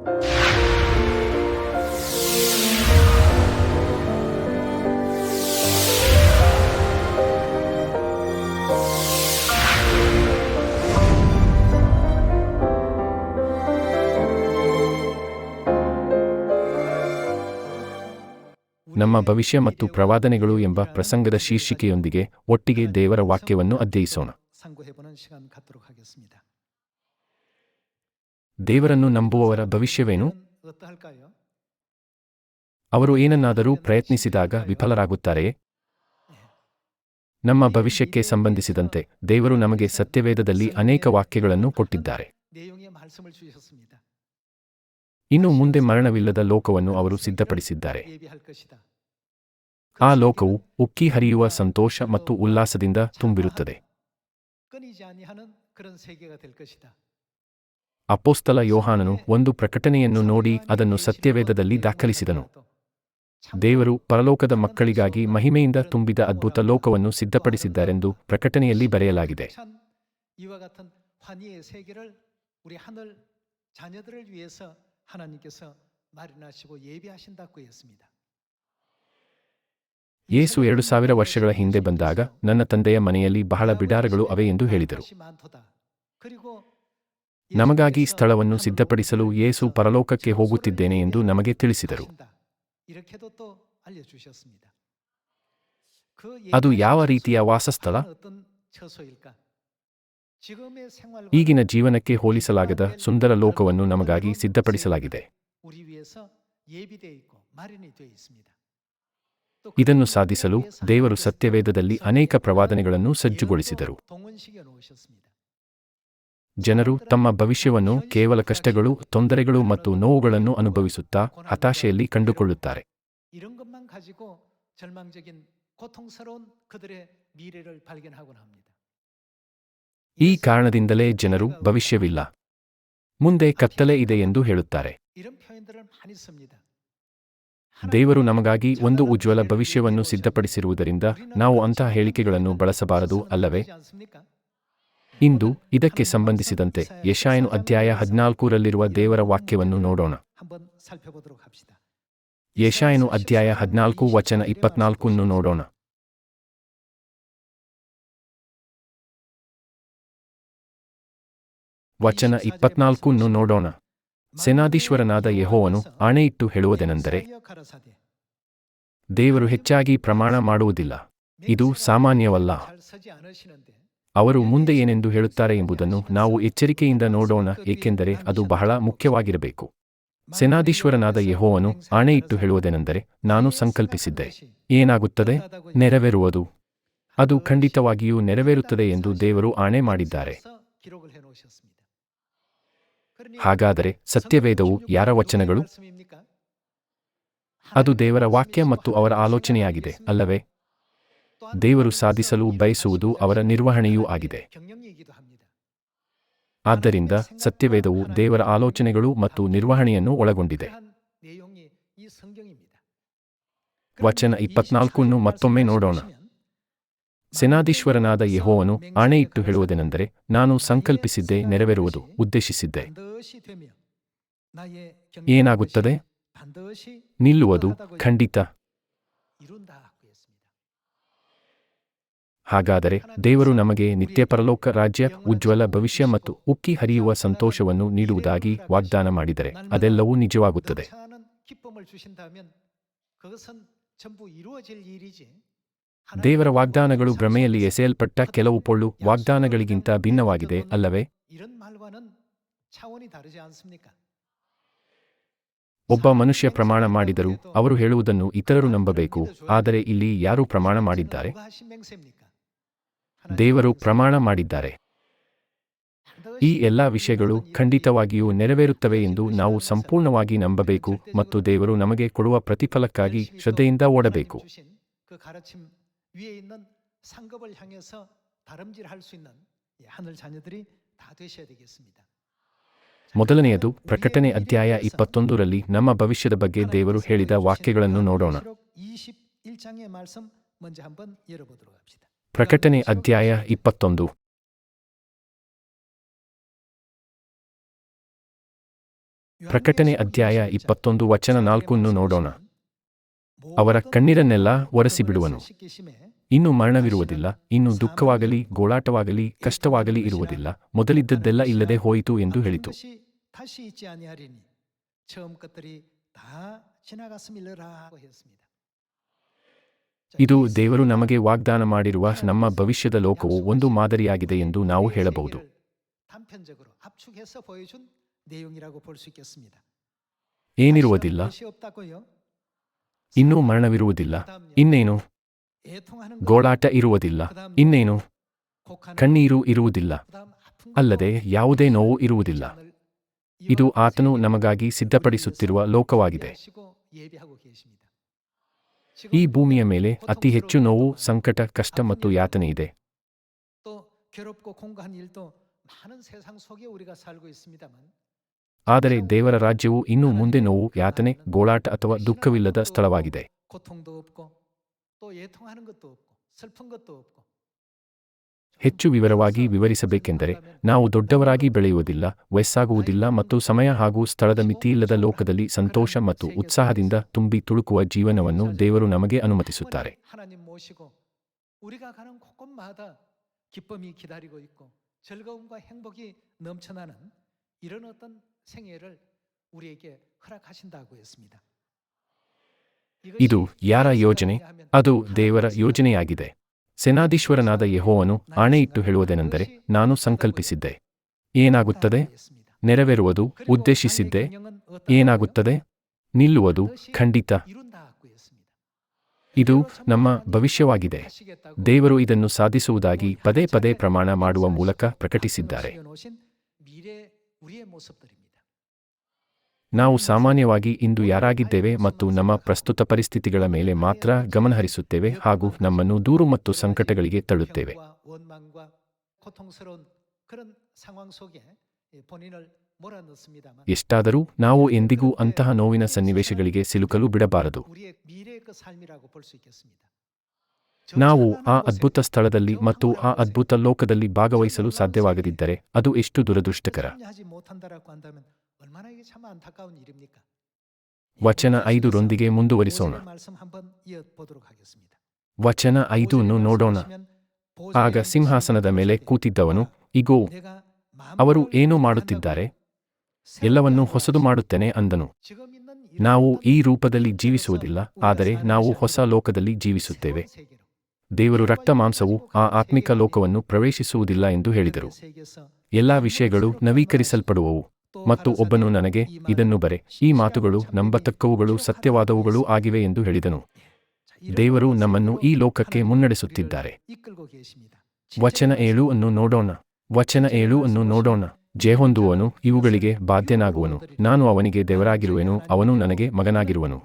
ನಮ್ಮ ಭವಿಷ್ಯ ಮತ್ತು ಪ್ರವಾದನೆಗಳು ಎಂಬ ಪ್ರಸಂಗದ ಶೀರ್ಷಿಕೆಯೊಂದಿಗೆ ಒಟ್ಟಿಗೆ ದೇವರ ವಾಕ್ಯವನ್ನು ಅಧ್ಯಯಿಸೋಣ. ದೇವರನ್ನು ನಂಬುವವರ ಭವಿಷ್ಯವೇನು? ಅವರು ಏನನ್ನಾದರೂ ಪ್ರಯತ್ನಿಸಿದಾಗ ವಿಫಲರಾಗುತ್ತಾರೆಯೇ? ನಮ್ಮ ಭವಿಷ್ಯಕ್ಕೆ ಸಂಬಂಧಿಸಿದಂತೆ ದೇವರು ನಮಗೆ ಸತ್ಯವೇದದಲ್ಲಿ ಅನೇಕ ವಾಕ್ಯಗಳನ್ನು ಕೊಟ್ಟಿದ್ದಾರೆ. ಇನ್ನು ಮುಂದೆ ಮರಣವಿಲ್ಲದ ಲೋಕವನ್ನು ಅವರು ಸಿದ್ಧಪಡಿಸಿದ್ದಾರೆ. ಆ ಲೋಕವು ಉಕ್ಕಿ ಹರಿಯುವ ಸಂತೋಷ ಮತ್ತು ಉಲ್ಲಾಸದಿಂದ ತುಂಬಿರುತ್ತದೆ. ಅಪೋಸ್ತಲ ಯೋಹಾನನು ಒಂದು ಪ್ರಕಟಣೆಯನ್ನು ನೋಡಿ ಅದನ್ನು ಸತ್ಯವೇದದಲ್ಲಿ ದಾಖಲಿಸಿದನು. ದೇವರು ಪರಲೋಕದ ಮಕ್ಕಳಿಗಾಗಿ ಮಹಿಮೆಯಿಂದ ತುಂಬಿದ ಅದ್ಭುತ ಲೋಕವನ್ನು ಸಿದ್ಧಪಡಿಸಿದ್ದಾರೆಂದು ಪ್ರಕಟಣೆಯಲ್ಲಿ ಬರೆಯಲಾಗಿದೆ. ಯೇಸು ಎರಡು ಸಾವಿರ ವರ್ಷಗಳ ಹಿಂದೆ ಬಂದಾಗ ನನ್ನ ತಂದೆಯ ಮನೆಯಲ್ಲಿ ಬಹಳ ಬಿಡಾರಗಳು ಅವೆ ಎಂದು ಹೇಳಿದರು. ನಮಗಾಗಿ ಸ್ಥಳವನ್ನು ಸಿದ್ಧಪಡಿಸಲು ಯೇಸು ಪರಲೋಕಕ್ಕೆ ಹೋಗುತ್ತಿದ್ದೇನೆ ಎಂದು ನಮಗೆ ತಿಳಿಸಿದರು. ಅದು ಯಾವ ರೀತಿಯ ವಾಸಸ್ಥಳ? ಈಗಿನ ಜೀವನಕ್ಕೆ ಹೋಲಿಸಲಾಗದ ಸುಂದರ ಲೋಕವನ್ನು ನಮಗಾಗಿ ಸಿದ್ಧಪಡಿಸಲಾಗಿದೆ. ಇದನ್ನು ಸಾಧಿಸಲು ದೇವರು ಸತ್ಯವೇದದಲ್ಲಿ ಅನೇಕ ಪ್ರವಾದನೆಗಳನ್ನು ಸಜ್ಜುಗೊಳಿಸಿದರು. ಜನರು ತಮ್ಮ ಭವಿಷ್ಯವನ್ನು ಕೇವಲ ಕಷ್ಟಗಳು ತೊಂದರೆಗಳು ಮತ್ತು ನೋವುಗಳನ್ನು ಅನುಭವಿಸುತ್ತಾ ಹತಾಶೆಯಲ್ಲಿ ಕಂಡುಕೊಳ್ಳುತ್ತಾರೆ. ಈ ಕಾರಣದಿಂದಲೇ ಜನರು ಭವಿಷ್ಯವಿಲ್ಲ. ಮುಂದೆ ಕತ್ತಲೆ ಇದೆ ಎಂದು ಹೇಳುತ್ತಾರೆ. ದೇವರು ನಮಗಾಗಿ ಒಂದು ಉಜ್ವಲ ಭವಿಷ್ಯವನ್ನು ಸಿದ್ಧಪಡಿಸಿರುವುದರಿಂದ ನಾವು ಅಂತಹ ಹೇಳಿಕೆಗಳನ್ನು ಬಳಸಬಾರದು ಅಲ್ಲವೇ? ಇಂದು ಇದಕ್ಕೆ ಸಂಬಂಧಿಸಿದಂತೆ ಯಶಾಯನು ಅಧ್ಯಾಯ ಹದಿನಾಲ್ಕರಲ್ಲಿರುವ ದೇವರ ವಾಕ್ಯವನ್ನು ನೋಡೋಣ. ಯಶಾಯನು ಅಧ್ಯಾಯ ಹದಿನಾಲ್ಕು ವಚನ ಇಪ್ಪತ್ನಾಲ್ಕನ್ನು ನೋಡೋಣ. ವಚನ ಇಪ್ಪತ್ನಾಲ್ಕನ್ನು ನೋಡೋಣ. ಸೇನಾಧೀಶ್ವರನಾದ ಯಹೋವನು ಆಣೆಯಿಟ್ಟು ಹೇಳುವುದೇನೆಂದರೆ, ದೇವರು ಹೆಚ್ಚಾಗಿ ಪ್ರಮಾಣ ಮಾಡುವುದಿಲ್ಲ. ಇದು ಸಾಮಾನ್ಯವಲ್ಲ. ಅವರು ಮುಂದೆ ಏನೆಂದು ಹೇಳುತ್ತಾರೆ ಎಂಬುದನ್ನು ನಾವು ಎಚ್ಚರಿಕೆಯಿಂದ ನೋಡೋಣ, ಏಕೆಂದರೆ ಅದು ಬಹಳ ಮುಖ್ಯವಾಗಿರಬೇಕು. ಸೇನಾಧೀಶ್ವರನಾದ ಯಹೋವನು ಇಟ್ಟು ಹೇಳುವುದೇನೆಂದರೆ, ನಾನು ಸಂಕಲ್ಪಿಸಿದ್ದೆ. ಏನಾಗುತ್ತದೆ? ನೆರವೇರುವುದು. ಅದು ಖಂಡಿತವಾಗಿಯೂ ನೆರವೇರುತ್ತದೆ ಎಂದು ದೇವರು ಆಣೆ ಮಾಡಿದ್ದಾರೆ. ಹಾಗಾದರೆ ಸತ್ಯವೇದವು ಯಾರ ವಚನಗಳು? ಅದು ದೇವರ ವಾಕ್ಯ ಮತ್ತು ಅವರ ಆಲೋಚನೆಯಾಗಿದೆ, ಅಲ್ಲವೇ? ದೇವರು ಸಾಧಿಸಲು ಬಯಸುವುದು ಅವರ ನಿರ್ವಹಣೆಯೂ ಆಗಿದೆ. ಆದ್ದರಿಂದ ಸತ್ಯವೇದವು ದೇವರ ಆಲೋಚನೆಗಳು ಮತ್ತು ನಿರ್ವಹಣೆಯನ್ನು ಒಳಗೊಂಡಿದೆ. ವಚನ ಇಪ್ಪತ್ನಾಲ್ಕನ್ನು ಮತ್ತೊಮ್ಮೆ ನೋಡೋಣ. ಸೇನಾಧೀಶ್ವರನಾದ ಯಹೋವನು ಆಣೆಯಿಟ್ಟು ಹೇಳುವುದೇನೆಂದರೆ, ನಾನು ಸಂಕಲ್ಪಿಸಿದ್ದೆ ನೆರವೇರುವುದು, ಉದ್ದೇಶಿಸಿದ್ದೆ. ಏನಾಗುತ್ತದೆ? ನಿಲ್ಲುವುದು, ಖಂಡಿತ. ಹಾಗಾದರೆ ದೇವರು ನಮಗೆ ನಿತ್ಯ ಪರಲೋಕ ರಾಜ್ಯ, ಉಜ್ವಲ ಭವಿಷ್ಯ ಮತ್ತು ಉಕ್ಕಿ ಹರಿಯುವ ಸಂತೋಷವನ್ನು ನೀಡುವುದಾಗಿ ವಾಗ್ದಾನ ಮಾಡಿದರೆ ಅದೆಲ್ಲವೂ ನಿಜವಾಗುತ್ತದೆ. ದೇವರ ವಾಗ್ದಾನಗಳು ಭ್ರಮೆಯಲ್ಲಿ ಎಸೆಯಲ್ಪಟ್ಟ ಕೆಲವು ಪೊಳ್ಳು ವಾಗ್ದಾನಗಳಿಗಿಂತ ಭಿನ್ನವಾಗಿದೆ ಅಲ್ಲವೇ? ಒಬ್ಬ ಮನುಷ್ಯ ಪ್ರಮಾಣ ಮಾಡಿದರು ಅವರು ಹೇಳುವುದನ್ನು ಇತರರು ನಂಬಬೇಕು, ಆದರೆ ಇಲ್ಲಿ ಯಾರು ಪ್ರಮಾಣ ಮಾಡಿದ್ದಾರೆ? ದೇವರು ಪ್ರಮಾಣ ಮಾಡಿದ್ದಾರೆ. ಈ ಎಲ್ಲ ವಿಷಯಗಳು ಖಂಡಿತವಾಗಿಯೂ ನೆರವೇರುತ್ತವೆ ಎಂದು ನಾವು ಸಂಪೂರ್ಣವಾಗಿ ನಂಬಬೇಕು ಮತ್ತು ದೇವರು ನಮಗೆ ಕೊಡುವ ಪ್ರತಿಫಲಕ್ಕಾಗಿ ಶ್ರದ್ಧೆಯಿಂದ ಓಡಬೇಕು. ಮೊದಲನೆಯದು ಪ್ರಕಟಣೆ ಅಧ್ಯಾಯ ಇಪ್ಪತ್ತೊಂದರಲ್ಲಿ ನಮ್ಮ ಭವಿಷ್ಯದ ಬಗ್ಗೆ ದೇವರು ಹೇಳಿದ ವಾಕ್ಯಗಳನ್ನು ನೋಡೋಣ. ಪ್ರಕಟಣೆ ಅಧ್ಯಾಯ ಇಪ್ಪತ್ತೊಂದು. ಪ್ರಕಟಣೆ ಅಧ್ಯಾಯ ಇಪ್ಪತ್ತೊಂದು ವಚನ ನಾಲ್ಕನ್ನು ನೋಡೋಣ. ಅವರ ಕಣ್ಣೀರನ್ನೆಲ್ಲ ಒರೆಸಿಬಿಡುವನು. ಇನ್ನು ಮರಣವಿರುವುದಿಲ್ಲ, ಇನ್ನು ದುಃಖವಾಗಲಿ, ಗೋಳಾಟವಾಗಲಿ, ಕಷ್ಟವಾಗಲಿ ಇರುವುದಿಲ್ಲ, ಮೊದಲಿದ್ದದ್ದೆಲ್ಲ ಇಲ್ಲದೆ ಹೋಯಿತು ಎಂದು ಹೇಳಿತು. ಇದು ದೇವರು ನಮಗೆ ವಾಗ್ದಾನ ಮಾಡಿರುವ ನಮ್ಮ ಭವಿಷ್ಯದ ಲೋಕವು ಒಂದು ಮಾದರಿಯಾಗಿದೆ ಎಂದು ನಾವು ಹೇಳಬಹುದು. ಏನಿರುವುದಿಲ್ಲ. ಇನ್ನೂ ಮರಣವಿರುವುದಿಲ್ಲ. ಇನ್ನೇನು? ಗೋಳಾಟ ಇರುವುದಿಲ್ಲ. ಇನ್ನೇನು? ಕಣ್ಣೀರು ಇರುವುದಿಲ್ಲ. ಅಲ್ಲದೆ ಯಾವುದೇ ನೋವು ಇರುವುದಿಲ್ಲ. ಇದು ಆತನು ನಮಗಾಗಿ ಸಿದ್ಧಪಡಿಸುತ್ತಿರುವ ಲೋಕವಾಗಿದೆ. ಈ ಭೂಮಿಯ ಮೇಲೆ ಅತಿ ಹೆಚ್ಚು ನೋವು ಸಂಕಟ ಕಷ್ಟ ಮತ್ತು ಯಾತನೆ ಇದೆ. ಆದರೆ ದೇವರ ರಾಜ್ಯವು ಇನ್ನೂ ಮುಂದೆ ನೋವು ಯಾತನೆ ಗೋಳಾಟ ಅಥವಾ ದುಃಖವಿಲ್ಲದ ಸ್ಥಳವಾಗಿದೆ. ಹೆಚ್ಚು ವಿವರವಾಗಿ ವಿವರಿಸಬೇಕೆಂದರೆ, ನಾವು ದೊಡ್ಡವರಾಗಿ ಬೆಳೆಯುವುದಿಲ್ಲ, ವಯಸ್ಸಾಗುವುದಿಲ್ಲ ಮತ್ತು ಸಮಯ ಹಾಗೂ ಸ್ಥಳದ ಮಿತಿಯಿಲ್ಲದ ಲೋಕದಲ್ಲಿ ಸಂತೋಷ ಮತ್ತು ಉತ್ಸಾಹದಿಂದ ತುಂಬಿ ತುಳುಕುವ ಜೀವನವನ್ನು ದೇವರು ನಮಗೆ ಅನುಮತಿಸುತ್ತಾರೆ. ಇದು ಯಾರ ಯೋಜನೆ? ಅದು ದೇವರ ಯೋಜನೆಯಾಗಿದೆ. ಸೇನಾಧೀಶ್ವರನಾದ ಆಣೆ ಆಣೆಯಿಟ್ಟು ಹೇಳುವುದೇನೆಂದರೆ ನಾನು ಸಂಕಲ್ಪಿಸಿದ್ದೆ. ಏನಾಗುತ್ತದೆ? ನೆರವೇರುವುದು ಉದ್ದೇಶಿಸಿದ್ದೆ. ಏನಾಗುತ್ತದೆ? ನಿಲ್ಲುವುದು ಖಂಡಿತ. ಇದು ನಮ್ಮ ಭವಿಷ್ಯವಾಗಿದೆ. ದೇವರು ಇದನ್ನು ಸಾಧಿಸುವುದಾಗಿ ಪದೇ ಪದೇ ಪ್ರಮಾಣ ಮಾಡುವ ಮೂಲಕ ಪ್ರಕಟಿಸಿದ್ದಾರೆ. ನಾವು ಸಾಮಾನ್ಯವಾಗಿ ಇಂದು ಯಾರಾಗಿದ್ದೇವೆ ಮತ್ತು ನಮ್ಮ ಪ್ರಸ್ತುತ ಪರಿಸ್ಥಿತಿಗಳ ಮೇಲೆ ಮಾತ್ರ ಗಮನಹರಿಸುತ್ತೇವೆ ಹಾಗೂ ನಮ್ಮನ್ನು ದೂರು ಮತ್ತು ಸಂಕಟಗಳಿಗೆ ತಳ್ಳುತ್ತೇವೆ. ಎಷ್ಟಾದರೂ ನಾವು ಎಂದಿಗೂ ಅಂತಹ ನೋವಿನ ಸನ್ನಿವೇಶಗಳಿಗೆ ಸಿಲುಕಲು ಬಿಡಬಾರದು. ನಾವು ಆ ಅದ್ಭುತ ಸ್ಥಳದಲ್ಲಿ ಮತ್ತು ಆ ಅದ್ಭುತ ಲೋಕದಲ್ಲಿ ಭಾಗವಹಿಸಲು ಸಾಧ್ಯವಾಗದಿದ್ದರೆ ಅದು ಎಷ್ಟು ದುರದೃಷ್ಟಕರ. ವಚನ ಐದರೊಂದಿಗೆ ಮುಂದುವರಿಸೋಣ ವಚನ ಐದನ್ನು ನೋಡೋಣ ಆಗ ಸಿಂಹಾಸನದ ಮೇಲೆ ಕೂತಿದ್ದವನು ಇಗೋ ಅವರು ಏನು ಮಾಡುತ್ತಿದ್ದಾರೆ ಎಲ್ಲವನ್ನೂ ಹೊಸದು ಮಾಡುತ್ತೇನೆ ಅಂದನು ನಾವು ಈ ರೂಪದಲ್ಲಿ ಜೀವಿಸುವುದಿಲ್ಲ ಆದರೆ ನಾವು ಹೊಸ ಲೋಕದಲ್ಲಿ ಜೀವಿಸುತ್ತೇವೆ ದೇವರು ರಕ್ತ ಮಾಂಸವು ಆ ಆತ್ಮಿಕ ಲೋಕವನ್ನು ಪ್ರವೇಶಿಸುವುದಿಲ್ಲ ಎಂದು ಹೇಳಿದರು ಎಲ್ಲಾ ವಿಷಯಗಳು ನವೀಕರಿಸಲ್ಪಡುವವು ಮತ್ತು ಒಬ್ಬನು ನನಗೆ, ಇದನ್ನು ಬರೆ, ಈ ಮಾತುಗಳು ನಂಬತಕ್ಕವುಗಳು ಸತ್ಯವಾದವುಗಳೂ ಆಗಿವೆ ಎಂದು ಹೇಳಿದನು. ದೇವರು ನಮ್ಮನ್ನು ಈ ಲೋಕಕ್ಕೆ ಮುನ್ನಡೆಸುತ್ತಿದ್ದಾರೆ. ವಚನ ಏಳು ಅನ್ನು ನೋಡೋಣ, ವಚನ ಏಳು ಅನ್ನು ನೋಡೋಣ. ಜೇಹೊಂದುವನು ಇವುಗಳಿಗೆ ಬಾಧ್ಯನಾಗುವನು ನಾನು ಅವನಿಗೆ ದೇವರಾಗಿರುವೆನು ಅವನು ನನಗೆ ಮಗನಾಗಿರುವನು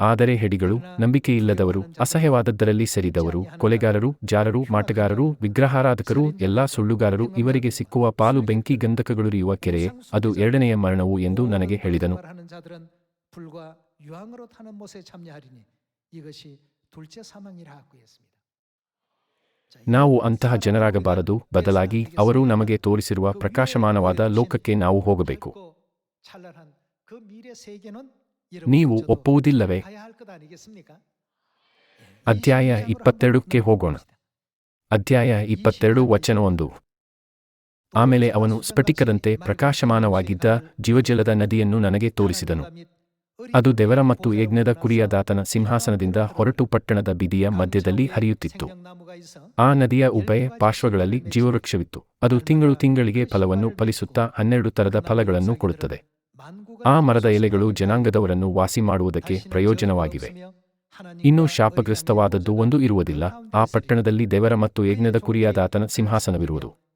ಆದರೆ ಹೆಡಿಗಳು ನಂಬಿಕೆಯಿಲ್ಲದವರು ಅಸಹ್ಯವಾದದ್ದರಲ್ಲಿ ಸೇರಿದವರು ಕೊಲೆಗಾರರು ಜಾರರು ಮಾಟಗಾರರು ವಿಗ್ರಹಾರಾಧಕರು ಎಲ್ಲಾ ಸುಳ್ಳುಗಾರರು ಇವರಿಗೆ ಸಿಕ್ಕುವ ಪಾಲು ಬೆಂಕಿ ಗಂಧಕಗಳುರಿಯುವ ಕೆರೆಯೇ ಅದು ಎರಡನೆಯ ಮರಣವು ಎಂದು ನನಗೆ ಹೇಳಿದನು 하는 자들은 불과 유황으로 타는 못에 참여하리니 이것이 둘째 사망이라고 했습니다. ನಾವು ಅಂತಹ ಜನರಾಗಬಾರದು. ಬದಲಾಗಿ ಅವರು ನಮಗೆ ತೋರಿಸಿರುವ ಪ್ರಕಾಶಮಾನವಾದ ಲೋಕಕ್ಕೆ ನಾವು ಹೋಗಬೇಕು. ನೀವು ಒಪ್ಪುವುದಿಲ್ಲವೇ? ಅಧ್ಯಾಯ ಇಪ್ಪತ್ತೆರಡಕ್ಕೆ ಹೋಗೋಣ. ಅಧ್ಯಾಯ ಇಪ್ಪತ್ತೆರಡು ವಚನ ಒಂದು. ಆಮೇಲೆ ಅವನು ಸ್ಫಟಿಕದಂತೆ ಪ್ರಕಾಶಮಾನವಾಗಿದ್ದ ಜೀವಜಲದ ನದಿಯನ್ನು ನನಗೆ ತೋರಿಸಿದನು. ಅದು ದೇವರ ಮತ್ತು ಯಜ್ಞದ ಕುರಿಯಾದಾತನ ಸಿಂಹಾಸನದಿಂದ ಹೊರಟು ಪಟ್ಟಣದ ಬೀದಿಯ ಮಧ್ಯದಲ್ಲಿ ಹರಿಯುತ್ತಿತ್ತು. ಆ ನದಿಯ ಉಭಯ ಪಾರ್ಶ್ವಗಳಲ್ಲಿ ಜೀವವೃಕ್ಷವಿತ್ತು. ಅದು ತಿಂಗಳು ತಿಂಗಳಿಗೆ ಫಲವನ್ನು ಫಲಿಸುತ್ತಾ ಹನ್ನೆರಡು ತರದ ಫಲಗಳನ್ನು ಕೊಡುತ್ತದೆ. ಆ ಮರದ ಎಲೆಗಳು ಜನಾಂಗದವರನ್ನು ವಾಸಿ ಮಾಡುವುದಕ್ಕೆ ಪ್ರಯೋಜನವಾಗಿವೆ. ಇನ್ನು ಶಾಪಗ್ರಸ್ತವಾದದ್ದು ಒಂದು ಇರುವುದಿಲ್ಲ. ಆ ಪಟ್ಟಣದಲ್ಲಿ ದೇವರ ಮತ್ತು ಯಜ್ಞದ ಕುರಿಯಾದಾತನ ಸಿಂಹಾಸನವಿರುವುದು.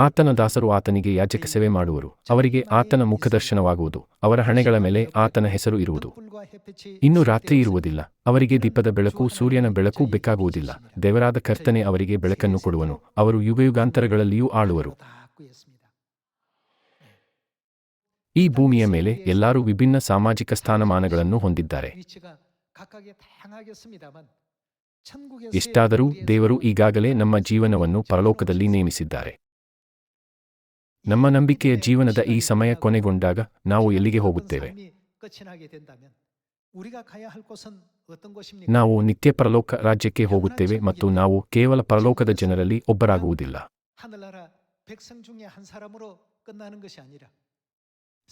ಆತನ ದಾಸರು ಆತನಿಗೆ ಯಾಜಕ ಸೇವೆ ಮಾಡುವರು. ಅವರಿಗೆ ಆತನ ಮುಖದರ್ಶನವಾಗುವುದು. ಅವರ ಹಣೆಗಳ ಮೇಲೆ ಆತನ ಹೆಸರು ಇರುವುದು. ಇನ್ನು ರಾತ್ರಿ ಇರುವುದಿಲ್ಲ. ಅವರಿಗೆ ದೀಪದ ಬೆಳಕು, ಸೂರ್ಯನ ಬೆಳಕು ಬೇಕಾಗುವುದಿಲ್ಲ. ದೇವರಾದ ಕರ್ತನೆ ಅವರಿಗೆ ಬೆಳಕನ್ನು ಕೊಡುವನು. ಅವರು ಯುಗಯುಗಾಂತರಗಳಲ್ಲಿಯೂ ಆಳುವರು. ಈ ಭೂಮಿಯ ಮೇಲೆ ಎಲ್ಲರೂ ವಿಭಿನ್ನ ಸಾಮಾಜಿಕ ಸ್ಥಾನಮಾನಗಳನ್ನು ಹೊಂದಿದ್ದಾರೆ. ಎಷ್ಟಾದರೂ ದೇವರು ಈಗಾಗಲೇ ನಮ್ಮ ಜೀವನವನ್ನು ಪರಲೋಕದಲ್ಲಿ ನೇಮಿಸಿದ್ದಾರೆ. ನಮ್ಮ ನಂಬಿಕೆಯ ಜೀವನದ ಈ ಸಮಯ ಕೊನೆಗೊಂಡಾಗ ನಾವು ಎಲ್ಲಿಗೆ ಹೋಗುತ್ತೇವೆ? ನಾವು ನಿತ್ಯ ಪರಲೋಕ ರಾಜ್ಯಕ್ಕೆ ಹೋಗುತ್ತೇವೆ ಮತ್ತು ನಾವು ಕೇವಲ ಪರಲೋಕದ ಜನರಲ್ಲಿ ಒಬ್ಬರಾಗುವುದಿಲ್ಲ.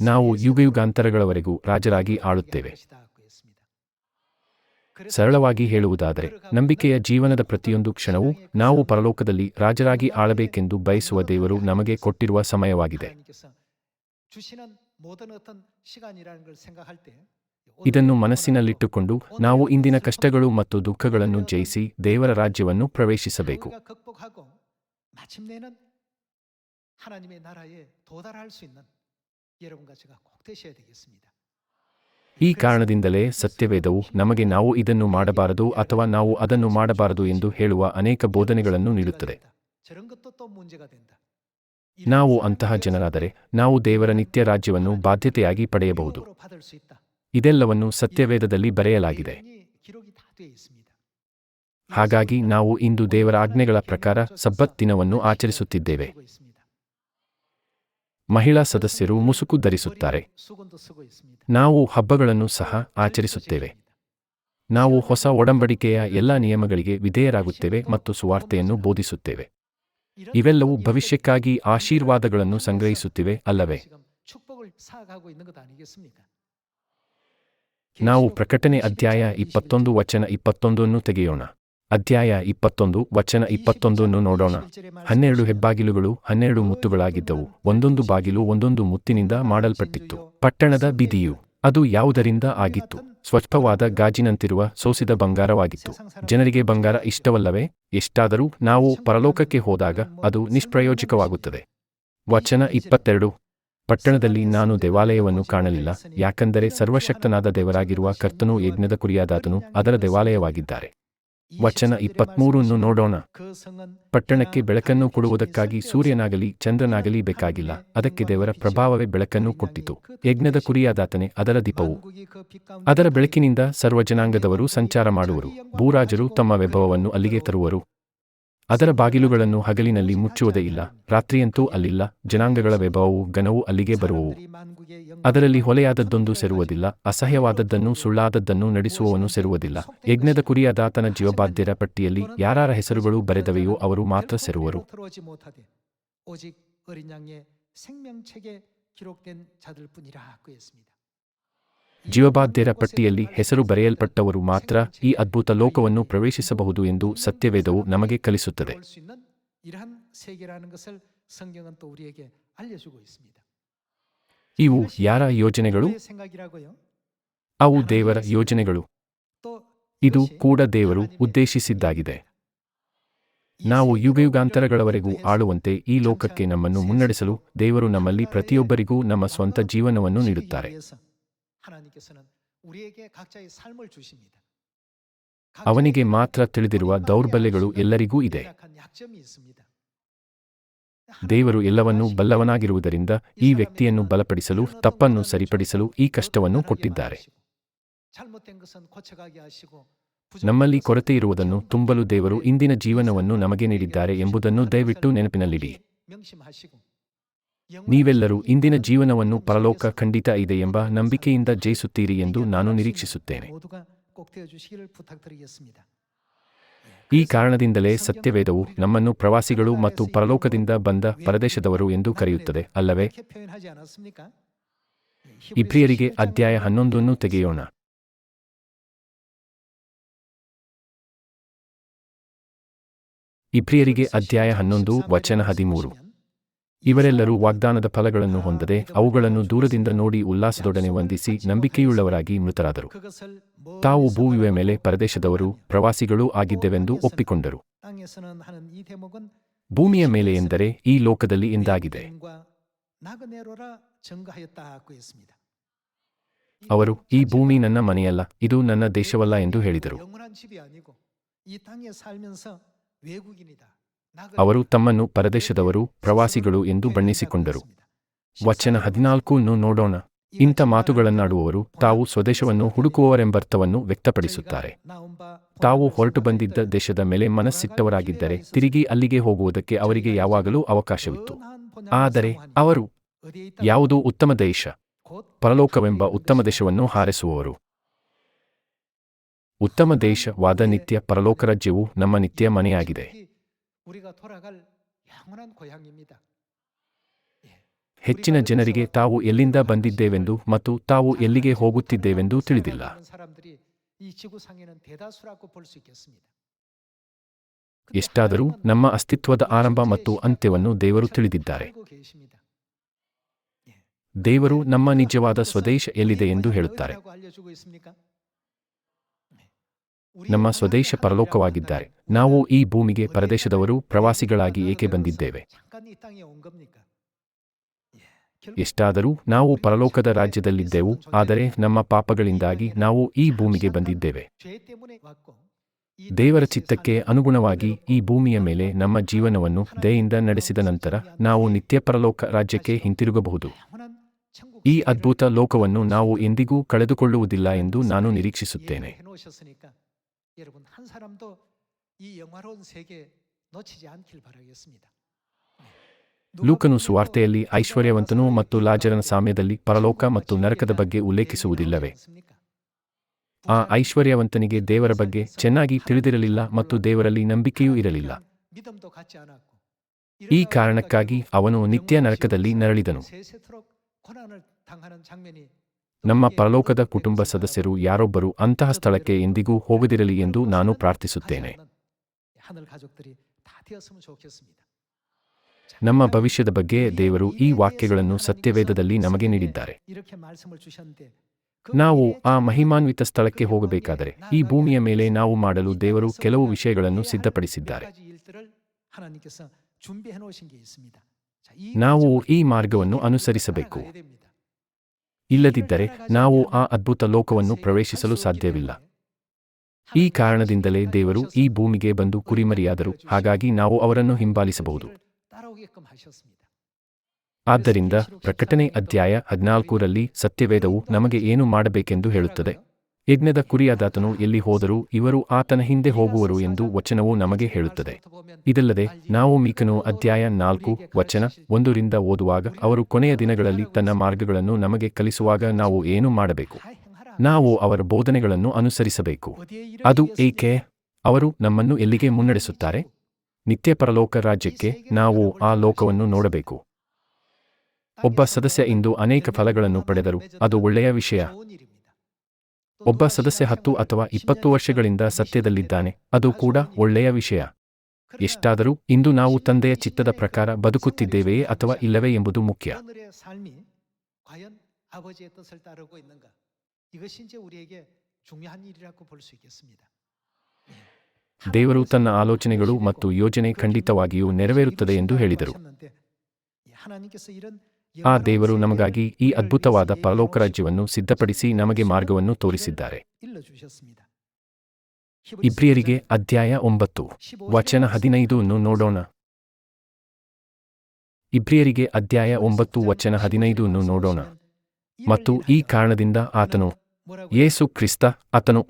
ನಾವು ಯುಗಯುಗಾಂತರಗಳವರೆಗೂ ರಾಜರಾಗಿ ಆಳುತ್ತೇವೆ. ಸರಳವಾಗಿ ಹೇಳುವುದಾದರೆ ನಂಬಿಕೆಯ ಜೀವನದ ಪ್ರತಿಯೊಂದು ಕ್ಷಣವೂ ನಾವು ಪರಲೋಕದಲ್ಲಿ ರಾಜರಾಗಿ ಆಳಬೇಕೆಂದು ಬಯಸುವ ದೇವರು ನಮಗೆ ಕೊಟ್ಟಿರುವ ಸಮಯವಾಗಿದೆ 주시는 모든 어떤 시간이라는 걸 생각할 때 ಇದನ್ನು ಮನಸ್ಸಿನಲ್ಲಿಟ್ಟುಕೊಂಡು ನಾವು ಇಂದಿನ ಕಷ್ಟಗಳು ಮತ್ತು ದುಃಖಗಳನ್ನು ಜಯಿಸಿ ದೇವರ ರಾಜ್ಯವನ್ನು ಪ್ರವೇಶಿಸಬೇಕು 우리가 극복하고 마침내는 하나님의 나라에 도달할 수 있는 여러분과 제가 꼭 되셔야 되겠습니다. ಈ ಕಾರಣದಿಂದಲೇ ಸತ್ಯವೇದವು ನಮಗೆ ನಾವು ಇದನ್ನು ಮಾಡಬಾರದು ಅಥವಾ ನಾವು ಅದನ್ನು ಮಾಡಬಾರದು ಎಂದು ಹೇಳುವ ಅನೇಕ ಬೋಧನೆಗಳನ್ನು ನೀಡುತ್ತದೆ. ನಾವು ಅಂತಹ ಜನರಾದರೆ ನಾವು ದೇವರ ನಿತ್ಯ ರಾಜ್ಯವನ್ನು ಬಾಧ್ಯತೆಯಾಗಿ ಪಡೆಯಬಹುದು. ಇದೆಲ್ಲವನ್ನು ಸತ್ಯವೇದದಲ್ಲಿ ಬರೆಯಲಾಗಿದೆ. ಹಾಗಾಗಿ ನಾವು ಇಂದು ದೇವರ ಆಜ್ಞೆಗಳ ಪ್ರಕಾರ ಸಬ್ಬತ್ ದಿನವನ್ನು ಆಚರಿಸುತ್ತಿದ್ದೇವೆ. ಮಹಿಳಾ ಸದಸ್ಯರು ಮುಸುಕು ಧರಿಸುತ್ತಾರೆ. ನಾವು ಹಬ್ಬಗಳನ್ನು ಸಹ ಆಚರಿಸುತ್ತೇವೆ. ನಾವು ಹೊಸ ಒಡಂಬಡಿಕೆಯ ಎಲ್ಲ ನಿಯಮಗಳಿಗೆ ವಿಧೇಯರಾಗುತ್ತೇವೆ ಮತ್ತು ಸುವಾರ್ತೆಯನ್ನು ಬೋಧಿಸುತ್ತೇವೆ. ಇವೆಲ್ಲವೂ ಭವಿಷ್ಯಕ್ಕಾಗಿ ಆಶೀರ್ವಾದಗಳನ್ನು ಸಂಗ್ರಹಿಸುತ್ತಿವೆ ಅಲ್ಲವೇ? ನಾವು ಪ್ರಕಟಣೆ ಅಧ್ಯಾಯ ಇಪ್ಪತ್ತೊಂದು ವಚನ ಇಪ್ಪತ್ತೊಂದನ್ನು ತೆಗೆಯೋಣ. ಅಧ್ಯಾಯ ಇಪ್ಪತ್ತೊಂದು ವಚನ ಇಪ್ಪತ್ತೊಂದನ್ನು ನೋಡೋಣ. ಹನ್ನೆರಡು ಹೆಬ್ಬಾಗಿಲುಗಳು ಹನ್ನೆರಡು ಮುತ್ತುಗಳಾಗಿದ್ದವು. ಒಂದೊಂದು ಬಾಗಿಲು ಒಂದೊಂದು ಮುತ್ತಿನಿಂದ ಮಾಡಲ್ಪಟ್ಟಿತ್ತು. ಪಟ್ಟಣದ ಬೀದಿಯು. ಅದು ಯಾವುದರಿಂದ ಆಗಿತ್ತು? ಸ್ವಚ್ಛವಾದ ಗಾಜಿನಂತಿರುವ ಸೋಸಿದ ಬಂಗಾರವಾಗಿತ್ತು. ಜನರಿಗೆ ಬಂಗಾರ ಇಷ್ಟವಲ್ಲವೇ? ಎಷ್ಟಾದರೂ ನಾವು ಪರಲೋಕಕ್ಕೆ ಹೋದಾಗ ಅದು ನಿಷ್ಪ್ರಯೋಜಕವಾಗುತ್ತದೆ. ವಚನ ಇಪ್ಪತ್ತೆರಡು. ಪಟ್ಟಣದಲ್ಲಿ ನಾನು ದೇವಾಲಯವನ್ನು ಕಾಣಲಿಲ್ಲ. ಯಾಕಂದರೆ ಸರ್ವಶಕ್ತನಾದ ದೇವರಾಗಿರುವ ಕರ್ತನು ಯಜ್ಞದ ಕುರಿಯಾದಾತನು ಅದರ ದೇವಾಲಯವಾಗಿದ್ದಾರೆ. ವಚನ ಇಪ್ಪತ್ಮೂರನ್ನು ನೋಡೋಣ. ಪಟ್ಟಣಕ್ಕೆ ಬೆಳಕನ್ನು ಕೊಡುವುದಕ್ಕಾಗಿ ಸೂರ್ಯನಾಗಲಿ ಚಂದ್ರನಾಗಲಿ ಬೇಕಾಗಿಲ್ಲ. ಅದಕ್ಕೆ ದೇವರ ಪ್ರಭಾವವೇ ಬೆಳಕನ್ನು ಕೊಟ್ಟಿತು. ಯಜ್ಞದ ಕುರಿಯಾದಾತನೇ ಅದರ ದೀಪವು. ಅದರ ಬೆಳಕಿನಿಂದ ಸರ್ವಜನಾಂಗದವರು ಸಂಚಾರ ಮಾಡುವರು. ಭೂರಾಜರು ತಮ್ಮ ವೈಭವವನ್ನು ಅಲ್ಲಿಗೆ ತರುವರು. ಅದರ ಬಾಗಿಲುಗಳನ್ನು ಹಗಲಿನಲ್ಲಿ ಮುಚ್ಚುವುದೇ ಇಲ್ಲ ರಾತ್ರಿಯಂತೂ ಅಲ್ಲಿಲ್ಲ ಜನಾಂಗಗಳ ವೈಭವವು ಘನವು ಅಲ್ಲಿಗೆ ಬರುವವು ಅದರಲ್ಲಿ ಹೊಲೆಯಾದದ್ದೊಂದು ಸೇರುವುದಿಲ್ಲ ಅಸಹ್ಯವಾದದ್ದನ್ನು ಸುಳ್ಳಾದದ್ದನ್ನು ನಡೆಸುವವನು ಸೇರುವುದಿಲ್ಲ ಯಜ್ಞದ ಕುರಿಯಾದಾತನ ಜೀವಬಾಧ್ಯರ ಪಟ್ಟಿಯಲ್ಲಿ ಯಾರಾರ ಹೆಸರುಗಳು ಬರೆದವೆಯೋ ಅವರು ಮಾತ್ರ ಸೇರುವರು 들어오지 못하되 오직 어린 양의 생명책에 기록된 자들뿐이라 그랬습니다. ಜೀವಬಾಧ್ಯರ ಪಟ್ಟಿಯಲ್ಲಿ ಹೆಸರು ಬರೆಯಲ್ಪಟ್ಟವರು ಮಾತ್ರ ಈ ಅದ್ಭುತ ಲೋಕವನ್ನು ಪ್ರವೇಶಿಸಬಹುದು ಎಂದು ಸತ್ಯವೇದವು ನಮಗೆ ಕಲಿಸುತ್ತದೆ. ಇವು ಯಾರ ಯೋಜನೆಗಳು? ಅವು ದೇವರ ಯೋಜನೆಗಳು. ಇದು ಕೂಡ ದೇವರು ಉದ್ದೇಶಿಸಿದ್ದಾಗಿದೆ. ನಾವು ಯುಗಯುಗಾಂತರಗಳವರೆಗೂ ಆಳುವಂತೆ ಈ ಲೋಕಕ್ಕೆ ನಮ್ಮನ್ನು ಮುನ್ನಡೆಸಲು ದೇವರು ನಮ್ಮಲ್ಲಿ ಪ್ರತಿಯೊಬ್ಬರಿಗೂ ನಮ್ಮ ಸ್ವಂತ ಜೀವನವನ್ನು ನೀಡುತ್ತಾರೆ. 하나님께서는 우리에게 각자의 삶을 주십니다. ಅವನಿಗೆ ಮಾತ್ರ ತಿಳಿದಿರುವ ದೌರ್ಬಲ್ಯಗಳು ಎಲ್ಲರಿಗೂ ಇದೆ 약한 약점이 있습니다. ದೇವರು ಎಲ್ಲವನ್ನೂ ಬಲ್ಲವನಾಗಿರುವುದರಿಂದ ಈ ವ್ಯಕ್ತಿಯನ್ನು ಬಲಪಡಿಸಲು ತಪ್ಪನ್ನು ಸರಿಪಡಿಸಲು ಈ ಕಷ್ಟವನ್ನು ಕೊಟ್ಟಿದ್ದಾರೆ 잘못된 것은 고쳐가게 하시고 ನಮ್ಮಲ್ಲಿ ಕೊರತೆ ಇರುವುದನ್ನು ತುಂಬಲು ದೇವರು ಇಂದಿನ ಜೀವನವನ್ನು ನಮಗೆ ನೀಡಿದ್ದಾರೆ ಎಂಬುದನ್ನು ದಯವಿಟ್ಟು ನೆನಪಿನಲ್ಲಿಡಿ 명심하시고 ನೀವೆಲ್ಲರೂ ಇಂದಿನ ಜೀವನವನ್ನು ಪರಲೋಕ ಖಂಡಿತ ಇದೆ ಎಂಬ ನಂಬಿಕೆಯಿಂದ ಜಯಿಸುತ್ತೀರಿ ಎಂದು ನಾನು ನಿರೀಕ್ಷಿಸುತ್ತೇನೆ. ಈ ಕಾರಣದಿಂದಲೇ ಸತ್ಯವೇದವು ನಮ್ಮನ್ನು ಪ್ರವಾಸಿಗಳು ಮತ್ತು ಪರಲೋಕದಿಂದ ಬಂದ ಪರದೇಶದವರು ಎಂದು ಕರೆಯುತ್ತದೆ. ಅಲ್ಲವೇ? ಇಬ್ರಿಯರಿಗೆ ಅಧ್ಯಾಯ ಹನ್ನೊಂದನ್ನು ತೆಗೆಯೋಣ. ಇಬ್ರಿಯರಿಗೆ ಅಧ್ಯಾಯ ಹನ್ನೊಂದು, ವಚನ ಹದಿಮೂರು. ಇವರೆಲ್ಲರೂ ವಾಗ್ದಾನದ ಫಲಗಳನ್ನು ಹೊಂದದೆ ಅವುಗಳನ್ನು ದೂರದಿಂದ ನೋಡಿ ಉಲ್ಲಾಸದೊಡನೆ ವಂದಿಸಿ ನಂಬಿಕೆಯುಳ್ಳವರಾಗಿ ಮೃತರಾದರು. ತಾವು ಭೂವಿಯ ಮೇಲೆ ಪರದೇಶದವರು, ಪ್ರವಾಸಿಗಳೂ ಆಗಿದ್ದೆವೆಂದು ಒಪ್ಪಿಕೊಂಡರು. ಭೂಮಿಯ ಮೇಲೆ ಎಂದರೆ ಈ ಲೋಕದಲ್ಲಿ ಇಂದಾಗಿದೆ ಅವರು, ಈ ಭೂಮಿ ನನ್ನ ಮನೆಯಲ್ಲ, ಇದು ನನ್ನ ದೇಶವಲ್ಲ ಎಂದು ಹೇಳಿದರು. ಅವರು ತಮ್ಮನ್ನು ಪರದೇಶದವರು, ಪ್ರವಾಸಿಗಳು ಎಂದು ಬಣ್ಣಿಸಿಕೊಂಡರು. ವಚನ ಹದಿನಾಲ್ಕು ನೋಡೋಣ. ಇಂಥ ಮಾತುಗಳನ್ನಾಡುವವರು ತಾವು ಸ್ವದೇಶವನ್ನು ಹುಡುಕುವವರೆಂಬರ್ಥವನ್ನು ವ್ಯಕ್ತಪಡಿಸುತ್ತಾರೆ. ತಾವು ಹೊರಟು ಬಂದಿದ್ದ ದೇಶದ ಮೇಲೆ ಮನಸ್ಸಿಟ್ಟವರಾಗಿದ್ದರೆ ತಿರುಗಿ ಅಲ್ಲಿಗೆ ಹೋಗುವುದಕ್ಕೆ ಅವರಿಗೆ ಯಾವಾಗಲೂ ಅವಕಾಶವಿತ್ತು. ಆದರೆ ಅವರು ಯಾವುದು ಉತ್ತಮ ದೇಶ, ಪರಲೋಕವೆಂಬ ಉತ್ತಮ ದೇಶವನ್ನು ಹಾರಿಸುವವರು. ಉತ್ತಮ ದೇಶವಾದ ನಿತ್ಯ ಪರಲೋಕ ರಾಜ್ಯವು ನಮ್ಮ ನಿತ್ಯ ಮನೆಯಾಗಿದೆ. 우리가 돌아갈 영원한 고향입니다. ಹೆಚ್ಚಿನ ಜನರಿಗೆ ತಾವು ಎಲ್ಲಿಂದ ಬಂದಿದ್ದೇವೆಂದು ಮತ್ತು ತಾವು ಎಲ್ಲಿಗೆ ಹೋಗುತ್ತಿದ್ದೇವೆಂದು ತಿಳಿದಿಲ್ಲ 사람들이 이 지구상에는 대다수라고 볼 수 있겠습니다. ಎಷ್ಟಾದರೂ ನಮ್ಮ ಅಸ್ತಿತ್ವದ ಆರಂಭ ಮತ್ತು ಅಂತ್ಯವನ್ನು ದೇವರು ತಿಳಿದಿದ್ದಾರೆ 알고 계십니다. ದೇವರು ನಮ್ಮ ನಿಜವಾದ ಸ್ವದೇಶ ಎಲ್ಲಿದೆ ಎಂದು ಹೇಳುತ್ತಾರೆ ನಮ್ಮ ಸ್ವದೇಶ ಪರಲೋಕವಾಗಿದ್ದಾರೆ. ನಾವು ಈ ಭೂಮಿಗೆ ಪರದೇಶದವರು, ಪ್ರವಾಸಿಗಳಾಗಿ ಏಕೆ ಬಂದಿದ್ದೇವೆ? ಎಷ್ಟಾದರೂ ನಾವು ಪರಲೋಕದ ರಾಜ್ಯದಲ್ಲಿದ್ದೆವು, ಆದರೆ ನಮ್ಮ ಪಾಪಗಳಿಂದಾಗಿ ನಾವು ಈ ಭೂಮಿಗೆ ಬಂದಿದ್ದೇವೆ. ದೇವರ ಚಿತ್ತಕ್ಕೆ ಅನುಗುಣವಾಗಿ ಈ ಭೂಮಿಯ ಮೇಲೆ ನಮ್ಮ ಜೀವನವನ್ನು ದಯೆಯಿಂದ ನಡೆಸಿದ ನಂತರ ನಾವು ನಿತ್ಯ ಪರಲೋಕ ರಾಜ್ಯಕ್ಕೆ ಹಿಂತಿರುಗಬಹುದು. ಈ ಅದ್ಭುತ ಲೋಕವನ್ನು ನಾವು ಎಂದಿಗೂ ಕಳೆದುಕೊಳ್ಳುವುದಿಲ್ಲ ಎಂದು ನಾನು ನಿರೀಕ್ಷಿಸುತ್ತೇನೆ. 여러분 한 사람도 이 영화로운 세계 놓치지 않길 바라겠습니다. ಲೂಕನು ಸುವಾರ್ತೆಯಲ್ಲಿ ಐಶ್ವರ್ಯವಂತನು ಮತ್ತು ಲಾಜರನ ಸಾಮ್ಯದಲ್ಲಿ ಪರಲೋಕ ಮತ್ತು ನರಕದ ಬಗ್ಗೆ ಉಲ್ಲೇಖಿಸುವುದಿಲ್ಲವೇ ಆ ಐಶ್ವರ್ಯವಂತನಿಗೆ ದೇವರ ಬಗ್ಗೆ ಚೆನ್ನಾಗಿ ತಿಳಿದಿರಲಿಲ್ಲ ಮತ್ತು ದೇವರಲ್ಲಿ ನಂಬಿಕೆಯೂ ಇರಲಿಲ್ಲ ಈ ಕಾರಣಕ್ಕಾಗಿ ಅವನು ನಿತ್ಯ ನರಕದಲ್ಲಿ ನರಳಿದನು ನಮ್ಮ ಪರಲೋಕದ ಕುಟುಂಬ ಸದಸ್ಯರು ಯಾರೊಬ್ಬರು ಅಂತಹ ಸ್ಥಳಕ್ಕೆ ಎಂದಿಗೂ ಹೋಗದಿರಲಿ ಎಂದು ನಾನು ಪ್ರಾರ್ಥಿಸುತ್ತೇನೆ. ನಮ್ಮ ಭವಿಷ್ಯದ ಬಗ್ಗೆ ದೇವರು ಈ ವಾಕ್ಯಗಳನ್ನು ಸತ್ಯವೇದದಲ್ಲಿ ನಮಗೆ ನೀಡಿದ್ದಾರೆ. ನಾವು ಆ ಮಹಿಮಾನ್ವಿತ ಸ್ಥಳಕ್ಕೆ ಹೋಗಬೇಕಾದರೆ ಈ ಭೂಮಿಯ ಮೇಲೆ ನಾವು ಮಾಡಲು ದೇವರು ಕೆಲವು ವಿಷಯಗಳನ್ನು ಸಿದ್ಧಪಡಿಸಿದ್ದಾರೆ. ನಾವು ಈ ಮಾರ್ಗವನ್ನು ಅನುಸರಿಸಬೇಕು. ಇಲ್ಲದಿದ್ದರೆ ನಾವು ಆ ಅದ್ಭುತ ಲೋಕವನ್ನು ಪ್ರವೇಶಿಸಲು ಸಾಧ್ಯವಿಲ್ಲ. ಈ ಕಾರಣದಿಂದಲೇ ದೇವರು ಈ ಭೂಮಿಗೆ ಬಂದು ಕುರಿಮರಿಯಾದರು. ಹಾಗಾಗಿ ನಾವು ಅವರನ್ನು ಹಿಂಬಾಲಿಸಬಹುದು. ಆದ್ದರಿಂದ ಪ್ರಕಟಣೆ ಅಧ್ಯಾಯ ಹದಿನಾಲ್ಕರಲ್ಲಿ ಸತ್ಯವೇದವು ನಮಗೆ ಏನು ಮಾಡಬೇಕೆಂದು ಹೇಳುತ್ತದೆ. ಯಜ್ಞದ ಕುರಿಯಾದಾತನು ಎಲ್ಲಿ ಹೋದರೂ ಇವರು ಆತನ ಹಿಂದೆ ಹೋಗುವರು ಎಂದು ವಚನವು ನಮಗೆ ಹೇಳುತ್ತದೆ. ಇದಲ್ಲದೆ ನಾವು ಮೀಕನು ಅಧ್ಯಾಯ ನಾಲ್ಕು ವಚನ ಒಂದರಿಂದ ಓದುವಾಗ ಅವರು ಕೊನೆಯ ದಿನಗಳಲ್ಲಿ ತನ್ನ ಮಾರ್ಗಗಳನ್ನು ನಮಗೆ ಕಲಿಸುವಾಗ ನಾವು ಏನು ಮಾಡಬೇಕು? ನಾವು ಅವರ ಬೋಧನೆಗಳನ್ನು ಅನುಸರಿಸಬೇಕು. ಅದು ಏಕೆ? ಅವರು ನಮ್ಮನ್ನು ಎಲ್ಲಿಗೆ ಮುನ್ನಡೆಸುತ್ತಾರೆ? ನಿತ್ಯ ಪರಲೋಕ ರಾಜ್ಯಕ್ಕೆ ನಾವು ಆ ಲೋಕವನ್ನು ನೋಡಬೇಕು. ಒಬ್ಬ ಸದಸ್ಯ ಇಂದು ಅನೇಕ ಫಲಗಳನ್ನು ಪಡೆದರು. ಅದು ಒಳ್ಳೆಯ ವಿಷಯ. ಒಬ್ಬ ಸದಸ್ಯ ಹತ್ತು ಅಥವಾ ಇಪ್ಪತ್ತು ವರ್ಷಗಳಿಂದ ಸತ್ಯದಲ್ಲಿದ್ದಾನೆ. ಅದು ಕೂಡ ಒಳ್ಳೆಯ ವಿಷಯ. ಎಷ್ಟಾದರೂ ಇಂದು ನಾವು ತಂದೆಯ ಚಿತ್ತದ ಪ್ರಕಾರ ಬದುಕುತ್ತಿದ್ದೇವೆಯೇ ಅಥವಾ ಇಲ್ಲವೇ ಎಂಬುದು ಮುಖ್ಯ. ದೇವರು ತನ್ನ ಆಲೋಚನೆಗಳು ಮತ್ತು ಯೋಜನೆ ಖಂಡಿತವಾಗಿಯೂ ನೆರವೇರುತ್ತದೆ ಎಂದು ಹೇಳಿದರು. ಆ ದೇವರು ನಮಗಾಗಿ ಈ ಅದ್ಭುತವಾದ ಪರಲೋಕ ರಾಜ್ಯವನ್ನು ಸಿದ್ಧಪಡಿಸಿ ನಮಗೆ ಮಾರ್ಗವನ್ನು ತೋರಿಸಿದ್ದಾರೆ. ಇಬ್ರಿಯರಿಗೆ ಅಧ್ಯಾಯ ಒಂಬತ್ತು, ವಚನ ಹದಿನೈದನ್ನು ನೋಡೋಣ. ಇಬ್ರಿಯರಿಗೆ ಅಧ್ಯಾಯ ಒಂಬತ್ತು, ವಚನ ಹದಿನೈದನ್ನು ನೋಡೋಣ. ಮತ್ತು ಈ ಕಾರಣದಿಂದ ಆತನು, ಯೇಸು ಕ್ರಿಸ್ತ, ಆತನು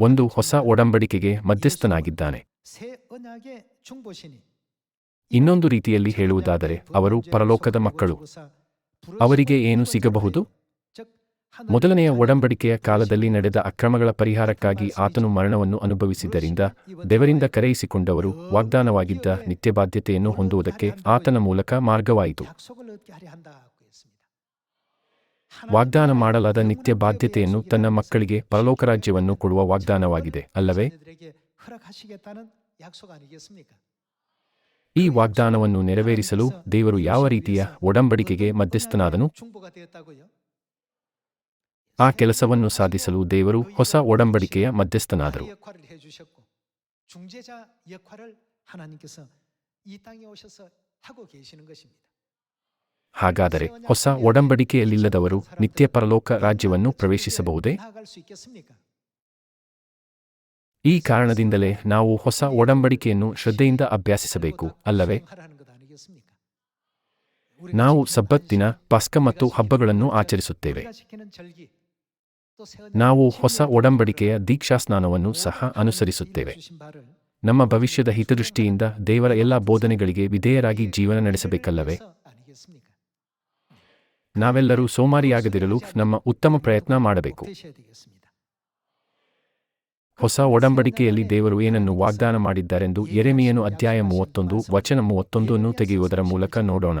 ಒಂದು ಹೊಸ ಒಡಂಬಡಿಕೆಗೆ ಮಧ್ಯಸ್ಥನಾಗಿದ್ದಾನೆ. ಇನ್ನೊಂದು ರೀತಿಯಲ್ಲಿ ಹೇಳುವುದಾದರೆ, ಅವರು ಪರಲೋಕದ ಮಕ್ಕಳು. ಅವರಿಗೆ ಏನು ಸಿಗಬಹುದು? ಮೊದಲನೆಯ ಒಡಂಬಡಿಕೆಯ ಕಾಲದಲ್ಲಿ ನಡೆದ ಅಕ್ರಮಗಳ ಪರಿಹಾರಕ್ಕಾಗಿ ಆತನು ಮರಣವನ್ನು ಅನುಭವಿಸಿದ್ದರಿಂದ ದೇವರಿಂದ ಕರೆಯಿಸಿಕೊಂಡವರು ವಾಗ್ದಾನವಾಗಿದ್ದ ನಿತ್ಯ ಬಾಧ್ಯತೆಯನ್ನು ಹೊಂದುವುದಕ್ಕೆ ಆತನ ಮೂಲಕ ಮಾರ್ಗವಾಯಿತು. ವಾಗ್ದಾನ ಮಾಡಲಾದ ನಿತ್ಯ ಬಾಧ್ಯತೆಯನ್ನು ತನ್ನ ಮಕ್ಕಳಿಗೆ ಪರಲೋಕ ರಾಜ್ಯವನ್ನು ಕೊಡುವ ವಾಗ್ದಾನವಾಗಿದೆ, ಅಲ್ಲವೇ? ಈ ವಾಗ್ದಾನವನ್ನು ನೆರವೇರಿಸಲು ದೇವರು ಯಾವ ರೀತಿಯ ಒಡಂಬಡಿಕೆಗೆ ಮಧ್ಯಸ್ಥನಾದನು? ಆ ಕೆಲಸವನ್ನು ಸಾಧಿಸಲು ದೇವರು ಹೊಸ ಒಡಂಬಡಿಕೆಯ ಮಧ್ಯಸ್ಥನಾದರು. ಹಾಗಾದರೆ ಹೊಸ ಒಡಂಬಡಿಕೆಯಲ್ಲಿಲ್ಲದವರು ನಿತ್ಯ ಪರಲೋಕ ರಾಜ್ಯವನ್ನು ಪ್ರವೇಶಿಸಬಹುದೇ? ಈ ಕಾರಣದಿಂದಲೇ ನಾವು ಹೊಸ ಒಡಂಬಡಿಕೆಯನ್ನು ಶ್ರದ್ಧೆಯಿಂದ ಅಭ್ಯಾಸಿಸಬೇಕು, ಅಲ್ಲವೇ? ನಾವು ಸಬ್ಬತ್ತಿನ ಪಸ್ಕ ಮತ್ತು ಹಬ್ಬಗಳನ್ನು ಆಚರಿಸುತ್ತೇವೆ. ನಾವು ಹೊಸ ಒಡಂಬಡಿಕೆಯ ದೀಕ್ಷಾ ಸ್ನಾನವನ್ನು ಸಹ ಅನುಸರಿಸುತ್ತೇವೆ. ನಮ್ಮ ಭವಿಷ್ಯದ ಹಿತದೃಷ್ಟಿಯಿಂದ ದೇವರ ಎಲ್ಲ ಬೋಧನೆಗಳಿಗೆ ವಿಧೇಯರಾಗಿ ಜೀವನ ನಡೆಸಬೇಕಲ್ಲವೇ? ನಾವೆಲ್ಲರೂ ಸೋಮಾರಿಯಾಗದಿರಲು ನಮ್ಮ ಉತ್ತಮ ಪ್ರಯತ್ನ ಮಾಡಬೇಕು. ಹೊಸ ಒಡಂಬಡಿಕೆಯಲ್ಲಿ ದೇವರು ಏನನ್ನು ವಾಗ್ದಾನ ಮಾಡಿದ್ದಾರೆಂದು ಎರೆಮಿಯನು ಅಧ್ಯಾಯ ಮೂವತ್ತೊಂದು, ವಚನ ಮೂವತ್ತೊಂದನ್ನು ತೆಗೆಯುವುದರ ಮೂಲಕ ನೋಡೋಣ.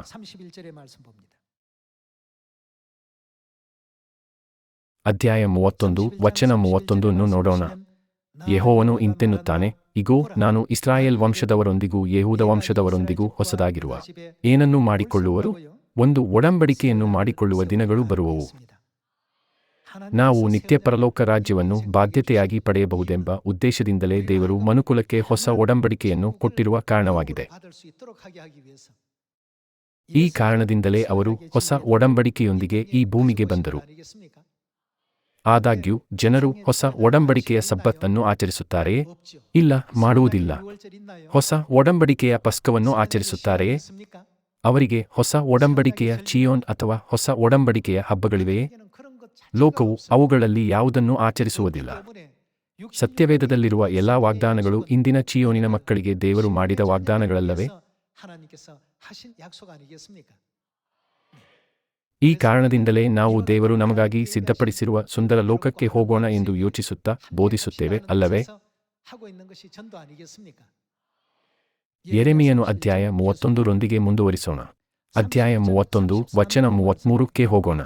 ಅಧ್ಯಾಯ ಮೂವತ್ತೊಂದು, ವಚನ ಮೂವತ್ತೊಂದನ್ನು ನೋಡೋಣ. ಯಹೋವನು ಇಂತೆನ್ನುತ್ತಾನೆ, ಇಗೋ, ನಾನು ಇಸ್ರಾಯೇಲ್ ವಂಶದವರೊಂದಿಗೂ ಯೆಹೂದ ವಂಶದವರೊಂದಿಗೂ ಹೊಸದಾಗಿರುವ ಏನನ್ನು ಮಾಡಿಕೊಳ್ಳುವರು? ಒಂದು ಒಡಂಬಡಿಕೆಯನ್ನು ಮಾಡಿಕೊಳ್ಳುವ ದಿನಗಳು ಬರುವವು. ನಾವು ನಿತ್ಯ ಪರಲೋಕ ರಾಜ್ಯವನ್ನು ಬಾಧ್ಯತೆಯಾಗಿ ಪಡೆಯಬಹುದೆಂಬ ಉದ್ದೇಶದಿಂದಲೇ ದೇವರು ಮನುಕುಲಕ್ಕೆ ಹೊಸ ಒಡಂಬಡಿಕೆಯನ್ನು ಕೊಟ್ಟಿರುವ ಕಾರಣವಾಗಿದೆ. ಈ ಕಾರಣದಿಂದಲೇ ಅವರು ಹೊಸ ಒಡಂಬಡಿಕೆಯೊಂದಿಗೆ ಈ ಭೂಮಿಗೆ ಬಂದರು. ಆದಾಗ್ಯೂ ಜನರು ಹೊಸ ಒಡಂಬಡಿಕೆಯ ಸಬ್ಬತ್ತನ್ನು ಆಚರಿಸುತ್ತಾರೆಯೇ ಇಲ್ಲ ಮಾಡುವುದಿಲ್ಲ. ಹೊಸ ಒಡಂಬಡಿಕೆಯ ಪಸ್ಕವನ್ನು ಆಚರಿಸುತ್ತಾರೆಯೇ ಅವರಿಗೆ ಹೊಸ ಒಡಂಬಡಿಕೆಯ ಚಿಯೋನ್ ಅಥವಾ ಹೊಸ ಒಡಂಬಡಿಕೆಯ ಹಬ್ಬಗಳಿವೆಯೇ? ಲೋಕವು ಅವುಗಳಲ್ಲಿ ಯಾವುದನ್ನೂ ಆಚರಿಸುವುದಿಲ್ಲ. ಸತ್ಯವೇದದಲ್ಲಿರುವ ಎಲ್ಲಾ ವಾಗ್ದಾನಗಳು ಇಂದಿನ ಚಿಯೋನಿನ ಮಕ್ಕಳಿಗೆ ದೇವರು ಮಾಡಿದ ವಾಗ್ದಾನಗಳಲ್ಲವೇ? ಈ ಕಾರಣದಿಂದಲೇ ನಾವು ದೇವರು ನಮಗಾಗಿ ಸಿದ್ಧಪಡಿಸಿರುವ ಸುಂದರ ಲೋಕಕ್ಕೆ ಹೋಗೋಣ ಎಂದು ಯೋಚಿಸುತ್ತಾ ಬೋಧಿಸುತ್ತೇವೆ ಅಲ್ಲವೇ? ಎರೆಮಿಯನು ಅಧ್ಯಾಯ ಮೂವತ್ತೊಂದರೊಂದಿಗೆ ಮುಂದುವರಿಸೋಣ. ಅಧ್ಯಾಯ ಮೂವತ್ತೊಂದು, ವಚನ ಮೂವತ್ಮೂರಕ್ಕೆ ಹೋಗೋಣ.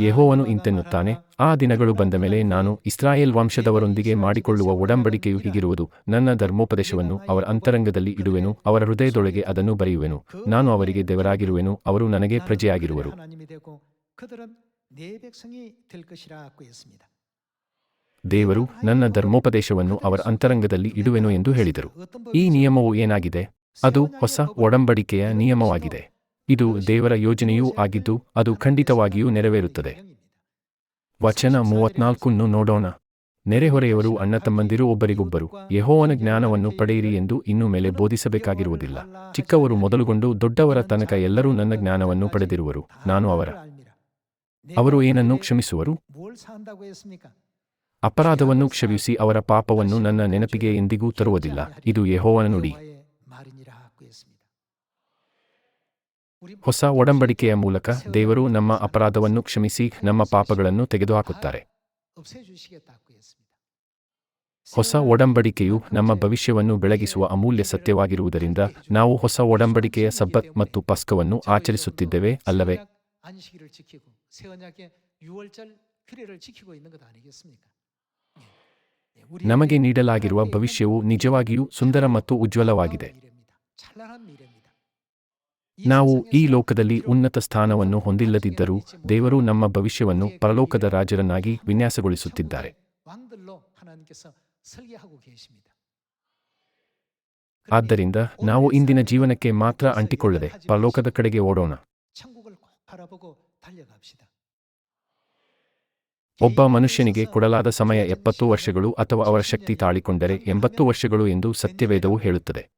ಯೆಹೋವನು ಇಂತೆನ್ನುತ್ತಾನೆ, ಆ ದಿನಗಳು ಬಂದ ಮೇಲೆ ನಾನು ಇಸ್ರಾಯೇಲ್ ವಂಶದವರೊಂದಿಗೆ ಮಾಡಿಕೊಳ್ಳುವ ಒಡಂಬಡಿಕೆಯು ಹೀಗಿರುವುದು. ನನ್ನ ಧರ್ಮೋಪದೇಶವನ್ನು ಅವರ ಅಂತರಂಗದಲ್ಲಿ ಇಡುವೆನು, ಅವರ ಹೃದಯದೊಳಗೆ ಅದನ್ನು ಬರೆಯುವೆನು. ನಾನು ಅವರಿಗೆ ದೇವರಾಗಿರುವೆನು, ಅವರು ನನಗೆ ಪ್ರಜೆಯಾಗಿರುವರು. ದೇವರು ನನ್ನ ಧರ್ಮೋಪದೇಶವನ್ನು ಅವರ ಅಂತರಂಗದಲ್ಲಿ ಇಡುವೆನು ಎಂದು ಹೇಳಿದರು. ಈ ನಿಯಮವು ಏನಾಗಿದೆ? ಅದು ಹೊಸ ಒಡಂಬಡಿಕೆಯ ನಿಯಮವಾಗಿದೆ. ಇದು ದೇವರ ಯೋಜನೆಯೂ ಆಗಿದ್ದು ಅದು ಖಂಡಿತವಾಗಿಯೂ ನೆರವೇರುತ್ತದೆ. ವಚನ ಮೂವತ್ನಾಲ್ಕನ್ನು ನೋಡೋಣ. ನೆರೆಹೊರೆಯವರು ಅಣ್ಣ ತಮ್ಮಂದಿರು ಒಬ್ಬರಿಗೊಬ್ಬರು. ಯಹೋವನ ಜ್ಞಾನವನ್ನು ಪಡೆಯಿರಿ ಎಂದು ಇನ್ನು ಮೇಲೆ ಬೋಧಿಸಬೇಕಾಗಿರುವುದಿಲ್ಲ. ಚಿಕ್ಕವರು ಮೊದಲುಗೊಂಡು ದೊಡ್ಡವರ ತನಕ ಎಲ್ಲರೂ ನನ್ನ ಜ್ಞಾನವನ್ನು ಪಡೆದಿರುವರು. ನಾನು ಅವರ. ಅವರು ಏನನ್ನು ಕ್ಷಮಿಸುವರು? ಅಪರಾಧವನ್ನು ಕ್ಷಮಿಸಿ ಅವರ ಪಾಪವನ್ನು ನನ್ನ ನೆನಪಿಗೆ ಎಂದಿಗೂ ತರುವುದಿಲ್ಲ. ಇದು ಯಹೋವನ ನುಡಿ. ಹೊಸ ಒಡಂಬಡಿಕೆಯ ಮೂಲಕ ದೇವರು ನಮ್ಮ ಅಪರಾಧವನ್ನು ಕ್ಷಮಿಸಿ ನಮ್ಮ ಪಾಪಗಳನ್ನು ತೆಗೆದುಹಾಕುತ್ತಾರೆ. ಹೊಸ ಒಡಂಬಡಿಕೆಯು ನಮ್ಮ ಭವಿಷ್ಯವನ್ನು ಬೆಳಗಿಸುವ ಅಮೂಲ್ಯ ಸತ್ಯವಾಗಿರುವುದರಿಂದ ನಾವು ಹೊಸ ಒಡಂಬಡಿಕೆಯ ಸಬ್ಬತ್ ಮತ್ತು ಪಸ್ಕವನ್ನು ಆಚರಿಸುತ್ತಿದ್ದೇವೆ ಅಲ್ಲವೇ? ನಮಗೆ ನೀಡಲಾಗಿರುವ ಭವಿಷ್ಯವು ನಿಜವಾಗಿಯೂ ಸುಂದರ ಮತ್ತು ಉಜ್ವಲವಾಗಿದೆ. ನಾವು ಈ ಲೋಕದಲ್ಲಿ ಉನ್ನತ ಸ್ಥಾನವನ್ನು ಹೊಂದಿಲ್ಲದಿದ್ದರೂ ದೇವರು ನಮ್ಮ ಭವಿಷ್ಯವನ್ನು ಪರಲೋಕದ ರಾಜರನ್ನಾಗಿ ವಿನ್ಯಾಸಗೊಳಿಸುತ್ತಿದ್ದಾರೆ. ಆದ್ದರಿಂದ ನಾವು ಇಂದಿನ ಜೀವನಕ್ಕೆ ಮಾತ್ರ ಅಂಟಿಕೊಳ್ಳದೆ ಪರಲೋಕದ ಕಡೆಗೆ ಓಡೋಣ. ಒಬ್ಬ ಮನುಷ್ಯನಿಗೆ ಕೊಡಲಾದ ಸಮಯ ಎಪ್ಪತ್ತು ವರ್ಷಗಳು ಅಥವಾ ಅವರ ಶಕ್ತಿ ತಾಳಿಕೊಂಡರೆ ಎಂಬತ್ತು ವರ್ಷಗಳು ಎಂದು ಸತ್ಯವೇದವು ಹೇಳುತ್ತದೆ.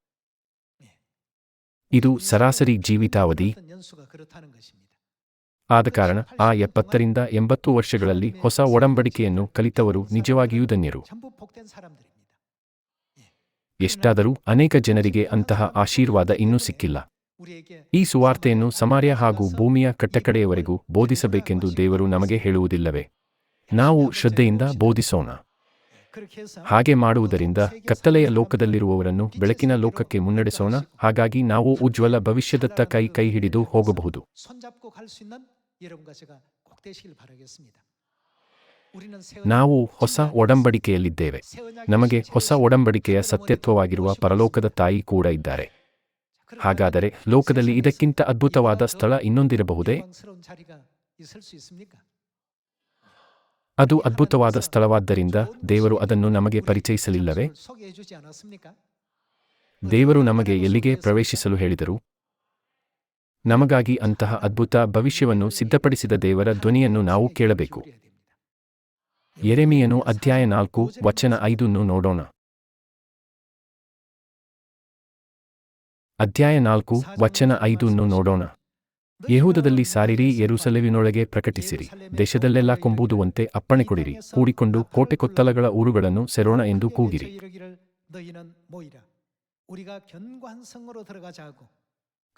ಇದು ಸರಾಸರಿ ಜೀವಿತಾವಧಿ. ಆದ ಕಾರಣ ಆ ಎಪ್ಪತ್ತರಿಂದ ಎಂಬತ್ತು ವರ್ಷಗಳಲ್ಲಿ ಹೊಸ ಒಡಂಬಡಿಕೆಯನ್ನು ಕಲಿತವರು ನಿಜವಾಗಿಯೂ ಧನ್ಯರು. ಎಷ್ಟಾದರೂ ಅನೇಕ ಜನರಿಗೆ ಅಂತಹ ಆಶೀರ್ವಾದ ಇನ್ನೂ ಸಿಕ್ಕಿಲ್ಲ. ಈ ಸುವಾರ್ತೆಯನ್ನು ಸಮಾರ್ಯ ಹಾಗೂ ಭೂಮಿಯ ಕಟ್ಟಕಡೆಯವರೆಗೂ ಬೋಧಿಸಬೇಕೆಂದು ದೇವರು ನಮಗೆ ಹೇಳುವುದಿಲ್ಲವೇ? ನಾವು ಶ್ರದ್ಧೆಯಿಂದ ಬೋಧಿಸೋಣ. ಹಾಗೆ ಮಾಡುವುದರಿಂದ ಕತ್ತಲೆಯ ಲೋಕದಲ್ಲಿರುವವರನ್ನು ಬೆಳಕಿನ ಲೋಕಕ್ಕೆ ಮುನ್ನಡೆಸೋಣ. ಹಾಗಾಗಿ ನಾವು ಉಜ್ವಲ ಭವಿಷ್ಯದತ್ತ ಕೈ ಕೈ ಹಿಡಿದು ಹೋಗಬಹುದು. ನಾವು ಹೊಸ ಒಡಂಬಡಿಕೆಯಲ್ಲಿದ್ದೇವೆ. ನಮಗೆ ಹೊಸ ಒಡಂಬಡಿಕೆಯ ಸತ್ಯತ್ವವಾಗಿರುವ ಪರಲೋಕದ ತಾಯಿ ಕೂಡ ಇದ್ದಾರೆ. ಹಾಗಾದರೆ ಲೋಕದಲ್ಲಿ ಇದಕ್ಕಿಂತ ಅದ್ಭುತವಾದ ಸ್ಥಳ ಇನ್ನೊಂದಿರಬಹುದೇ? ಅದು ಅದ್ಭುತವಾದ ಸ್ಥಳವಾದ್ದರಿಂದ ದೇವರು ಅದನ್ನು ನಮಗೆ ಪರಿಚಯಿಸಲಿಲ್ಲವೇ? ದೇವರು ನಮಗೆ ಎಲ್ಲಿಗೆ ಪ್ರವೇಶಿಸಲು ಹೇಳಿದರು? ನಮಗಾಗಿ ಅಂತಹ ಅದ್ಭುತ ಭವಿಷ್ಯವನ್ನು ಸಿದ್ಧಪಡಿಸಿದ ದೇವರ ಧ್ವನಿಯನ್ನು ನಾವು ಕೇಳಬೇಕು. ಎರೆಮಿಯನು ಅಧ್ಯಾಯ ನಾಲ್ಕು, ವಚನ ಐದನ್ನು ನೋಡೋಣ. ಅಧ್ಯಾಯ ನಾಲ್ಕು, ವಚನ ಐದನ್ನು ನೋಡೋಣ. ಯಹೂದದಲ್ಲಿ ಸಾರಿರಿ ಎರುಸಲೇವಿನೊಳಗೆ ಪ್ರಕಟಿಸಿರಿ. ದೇಶದಲ್ಲೆಲ್ಲ ಕೊಂಬುದುವಂತೆ ಅಪ್ಪಣೆ ಕೊಡಿರಿ. ಕೂಡಿಕೊಂಡು ಕೋಟೆ ಕೊತ್ತಲಗಳ ಊರುಗಳನ್ನು ಸೆರೋಣ ಎಂದು ಕೂಗಿರಿ.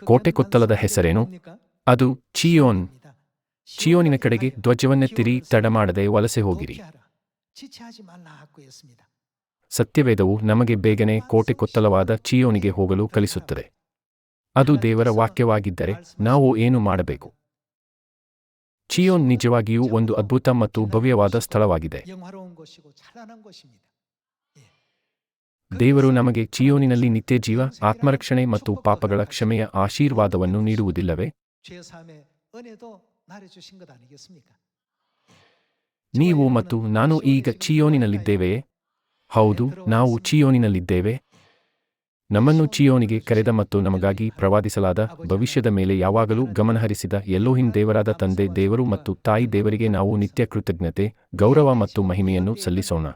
ಕೋಟೆ ಕೊತ್ತಲದ ಹೆಸರೇನು? ಅದು ಚಿಯೋನ್. ಚಿಯೋನಿನ ಕಡೆಗೆ ಧ್ವಜವನ್ನೆತ್ತಿರಿ ತಡಮಾಡದೆ ವಲಸೆ ಹೋಗಿರಿ. ಸತ್ಯವೇದವು ನಮಗೆ ಬೇಗನೆ ಕೋಟೆ ಕೊತ್ತಲವಾದ ಚಿಯೋನಿಗೆ ಹೋಗಲು ಕಲಿಸುತ್ತದೆ. ಅದು ದೇವರ ವಾಕ್ಯವಾಗಿದ್ದರೆ ನಾವು ಏನು ಮಾಡಬೇಕು? ಚಿಯೋನ್ ನಿಜವಾಗಿಯೂ ಒಂದು ಅದ್ಭುತ ಮತ್ತು ಭವ್ಯವಾದ ಸ್ಥಳವಾಗಿದೆ. ದೇವರು ನಮಗೆ ಚಿಯೋನಿನಲ್ಲಿ ನಿತ್ಯ ಜೀವ ಆತ್ಮರಕ್ಷಣೆ ಮತ್ತು ಪಾಪಗಳ ಕ್ಷಮೆಯ ಆಶೀರ್ವಾದವನ್ನು ನೀಡುವುದಿಲ್ಲವೇ? ನೀವು ಮತ್ತು ನಾನು ಈಗ ಚಿಯೋನಿನಲ್ಲಿದ್ದೇವೆಯೇ? ಹೌದು, ನಾವು ಚಿಯೋನಿನಲ್ಲಿದ್ದೇವೆ. ನಮ್ಮನ್ನು ಚಿಯೋನಿಗೆ ಕರೆದ ಮತ್ತು ನಮಗಾಗಿ ಪ್ರವಾದಿಸಲಾದ ಭವಿಷ್ಯದ ಮೇಲೆ ಯಾವಾಗಲೂ ಗಮನಹರಿಸಿದ ಎಲ್ಲೋಹಿನ್ ದೇವರಾದ ತಂದೆ ದೇವರು ಮತ್ತು ತಾಯಿ ದೇವರಿಗೆ ನಾವು ನಿತ್ಯ ಕೃತಜ್ಞತೆ, ಗೌರವ ಮತ್ತು ಮಹಿಮೆಯನ್ನು ಸಲ್ಲಿಸೋಣ.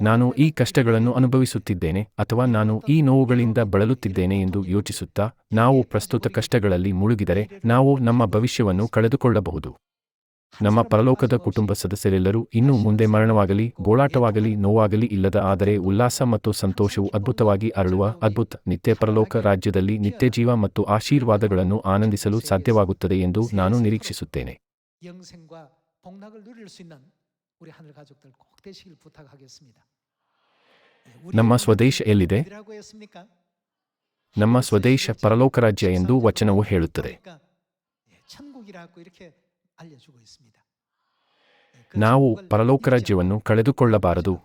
ನಾನು ಈ ಕಷ್ಟಗಳನ್ನು ಅನುಭವಿಸುತ್ತಿದ್ದೇನೆ ಅಥವಾ ನಾನು ಈ ನೋವುಗಳಿಂದ ಬಳಲುತ್ತಿದ್ದೇನೆ ಎಂದು ಯೋಚಿಸುತ್ತಾ, ನಾವು ಪ್ರಸ್ತುತ ಕಷ್ಟಗಳಲ್ಲಿ ಮುಳುಗಿದರೆ ನಾವು ನಮ್ಮ ಭವಿಷ್ಯವನ್ನು ಕಳೆದುಕೊಳ್ಳಬಹುದು. ನಮ್ಮ ಪರಲೋಕದ ಕುಟುಂಬ ಸದಸ್ಯರೆಲ್ಲರೂ ಇನ್ನೂ ಮುಂದೆ ಮರಣವಾಗಲಿ ಗೋಳಾಟವಾಗಲಿ ನೋವಾಗಲಿ ಇಲ್ಲದ ಆದರೆ ಉಲ್ಲಾಸ ಮತ್ತು ಸಂತೋಷವು ಅದ್ಭುತವಾಗಿ ಅರಳುವ ಅದ್ಭುತ ನಿತ್ಯ ಪರಲೋಕ ರಾಜ್ಯದಲ್ಲಿ ನಿತ್ಯ ಜೀವ ಮತ್ತು ಆಶೀರ್ವಾದಗಳನ್ನು ಆನಂದಿಸಲು ಸಾಧ್ಯವಾಗುತ್ತದೆ ಎಂದು ನಾನು ನಿರೀಕ್ಷಿಸುತ್ತೇನೆ. ನಮ್ಮ ಸ್ವದೇಶ ಎಲ್ಲಿದೆ? ನಮ್ಮ ಸ್ವದೇಶ ಪರಲೋಕ ರಾಜ್ಯ ಎಂದು ವಚನವು ಹೇಳುತ್ತದೆ. ನಾವು ಪರಲೋಕ ರಾಜ್ಯವನ್ನು ಕಳೆದುಕೊಳ್ಳಬಾರದು.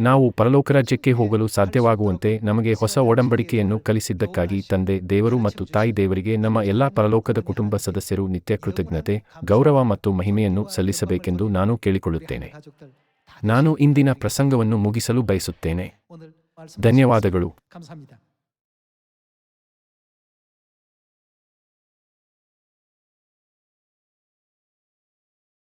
ನಾವು ಪರಲೋಕ ರಾಜ್ಯಕ್ಕೆ ಹೋಗಲು ಸಾಧ್ಯವಾಗುವಂತೆ ನಮಗೆ ಹೊಸ ಒಡಂಬಡಿಕೆಯನ್ನು ಕಲಿಸಿದ್ದಕ್ಕಾಗಿ ತಂದೆ ದೇವರು ಮತ್ತು ತಾಯಿ ದೇವರಿಗೆ ನಮ್ಮ ಎಲ್ಲ ಪರಲೋಕದ ಕುಟುಂಬ ಸದಸ್ಯರು ನಿತ್ಯ ಕೃತಜ್ಞತೆ ಗೌರವ ಮತ್ತು ಮಹಿಮೆಯನ್ನು ಸಲ್ಲಿಸಬೇಕೆಂದು ನಾನು ಕೇಳಿಕೊಳ್ಳುತ್ತೇನೆ. ನಾನು ಇಂದಿನ ಪ್ರಸಂಗವನ್ನು ಮುಗಿಸಲು ಬಯಸುತ್ತೇನೆ. ಧನ್ಯವಾದಗಳು.